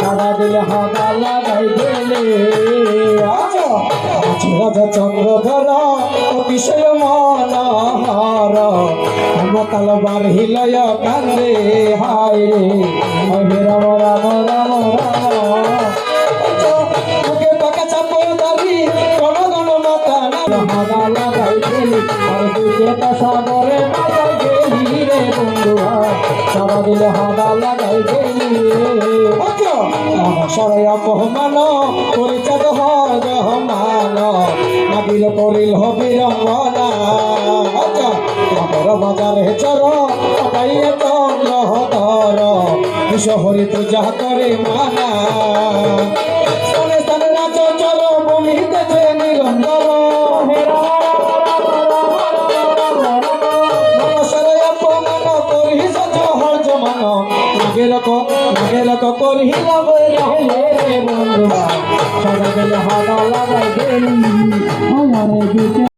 সারা দিলে হাদা লাগাই আচ্ছা আছে রাজা চন্দ্রধর অতিশয় মনোহর মতাল বার হিলয় কান্দে হায় রে রাম রাম রাম সাগরে বাজাই গেলি রে সারা দিলে হাদা লাগাই গেলি সরাই অপমান পরিচাদ হমান নাবিল করিল হবির মনা আচ্ছা। বাজারে চর পাইয়ে চন্দ্র হতর। শহরে পূজা করে মানা। স্থানে স্থানে নাচ চর ভূমিতেছে নিরন্তর। মনসরে লোক নাগে লোক করি লবে রহে রে বন্ধুরা। সদা গেলে লাগাই গেলি আমার দিকে